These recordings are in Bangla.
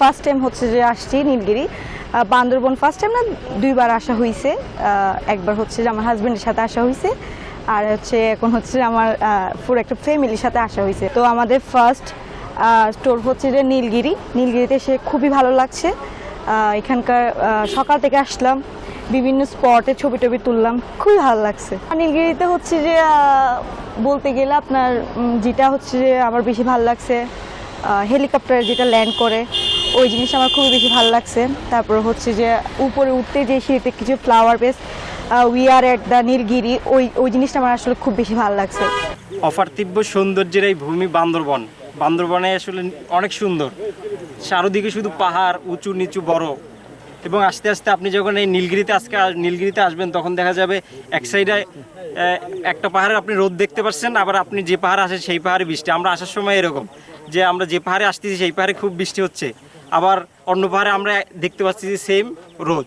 ফার্স্ট টাইম হচ্ছে যে আসছি নীলগিরি। বান্দরবন ফার্স্ট টাইম না, দুইবার আসা হয়েছে একবার হচ্ছে যে আমার হাজব্যান্ডের সাথে আসা হয়েছে আর হচ্ছে এখন হচ্ছে আমার পুরো একটা ফ্যামিলির সাথে আসা হয়েছে তো আমাদের ফার্স্ট স্টোর হচ্ছে যে নীলগিরি। নীলগিরিতে এসে খুবই ভালো লাগছে। এখানকার সকাল থেকে আসলাম। বিভিন্ন স্পটে ছবি টবি তুললাম। খুবই ভালো লাগছে। নীলগিরিতে হচ্ছে যে বলতে গেলে আপনার যেটা হচ্ছে যে আমার বেশি ভালো লাগছে হেলিকপ্টারে যেটা ল্যান্ড করে। ওই জিনিস আমার খুবই বেশি ভালো লাগছে। তারপর হচ্ছে যে উপরে উঠতে যে সিঁড়িতে কিছু flower vase we are at the Nilgiri ওই ওই জিনিসটা আমার আসলে খুব বেশি ভালো লাগছে। অপার্থিব্য সৌন্দর্যের এই ভূমি বান্দরবন। বান্দরবনে আসলে অনেক সুন্দর। চারোদিকে শুধু পাহাড়, উঁচু, নিচু, বড়। এবং আস্তে আস্তে আপনি যখন এই নীলগিরিতে আজকে নীলগিরিতে আসবেন, তখন দেখা যাবে এক সাইডে একটা পাহাড়ে আপনি রোদ দেখতে পাচ্ছেন, আবার আপনি যে পাহাড়ে আসেন সেই পাহাড়ে বৃষ্টি। আমরা আসার সময় এরকম যে আমরা যে পাহাড়ে আসতেছি সেই পাহাড়ে খুব বৃষ্টি হচ্ছে। আবার অন্য পাহাড়ে আমরা দেখতে পাচ্ছি যে সেম রোদ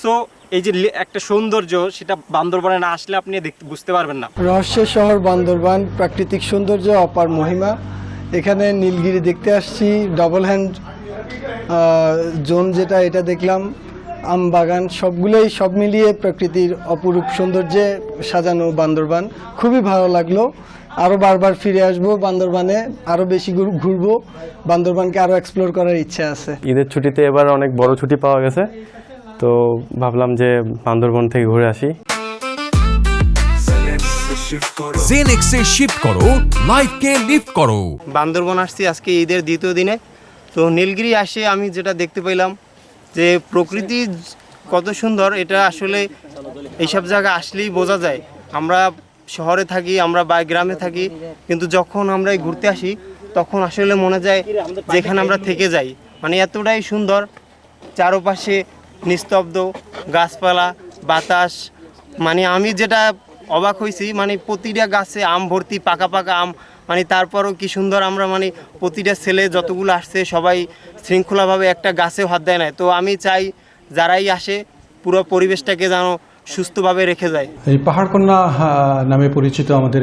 সো এই যে একটা সৌন্দর্য, সেটা বান্দরবনে না আসলে আপনি বুঝতে পারবেন না। রহস্যের শহর বান্দরবান, প্রাকৃতিক সৌন্দর্য, অপার মহিমা। এখানে নীলগিরি দেখতে আসছি ডবল হ্যান্ড জোন যেটা, এটা দেখলাম, আম বাগান, সবগুলোই সব মিলিয়ে প্রকৃতির অপরূপ সৌন্দর্যে সাজানো বান্দরবান। খুবই ভালো লাগল। আরও বারবার ফিরে আসব বান্দরবানে আরও বেশি ঘুর- ঘুরবো। বান্দরবানকে আরও এক্সপ্লোর করার ইচ্ছা আছে। ঈদের ছুটিতে এবার অনেক বড় ছুটি পাওয়া গেছে। তো ভাবলাম যে বান্দরবন থেকে ঘুরে আসি। জেনেক্সে শিফট করো লাইফকে লিফট করো। বান্দরবন আসছি আজকে ঈদের দ্বিতীয় দিনে। তো নীলগিরি আসে আমি যেটা দেখতে পেলাম যে প্রকৃতি কত সুন্দর এটা আসলে এইসব জায়গা আসলেই বোঝা যায়। আমরা শহরে থাকি, আমরা বা গ্রামে থাকি, কিন্তু যখন আমরা ঘুরতে আসি, তখন আসলে মনে যায় যেখানে আমরা থেকে যাই। মানে এতটাই সুন্দর, চারপাশে নিস্তব্ধ, গাছপালা, বাতাস। মানে আমি যেটা অবাক হয়েছি মানে প্রতিটা গাছে আম ভর্তি, পাকা পাকা আম। মানে তারপরও কি সুন্দর আমরা মানে প্রতিটা ছেলে যতগুলো আসছে, সবাই শৃঙ্খলাভাবে একটা গাছেও হাত দেয় না। তো আমি চাই যারাই আসে পুরো পরিবেশটাকে যেন সুস্থভাবে রেখে যায়। এই পাহাড়কন্যা নামে পরিচিত আমাদের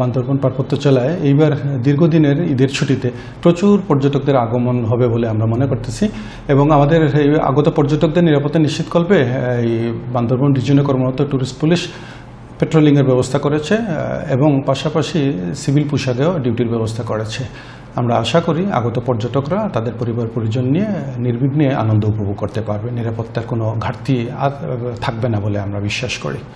বান্দরবন পার্বত্য জেলায় এইবার দীর্ঘদিনের ঈদের ছুটিতে প্রচুর পর্যটকদের আগমন হবে বলে আমরা মনে করতেছি এবং আমাদের এই আগত পর্যটকদের নিরাপত্তা নিশ্চিতকল্পে এই বান্দরবন রিজনে কর্মরত ট্যুরিস্ট পুলিশ পেট্রোলিংয়ের ব্যবস্থা করেছে এবং পাশাপাশি সিভিল পোশাকেও ডিউটির ব্যবস্থা করেছে। আমরা আশা করি আগত পর্যটকরা তাদের পরিবার পরিজন নিয়ে নির্বিঘ্নে আনন্দ উপভোগ করতে পারবে। নিরাপত্তার কোনো ঘাটতি থাকবে না বলে আমরা বিশ্বাস করি।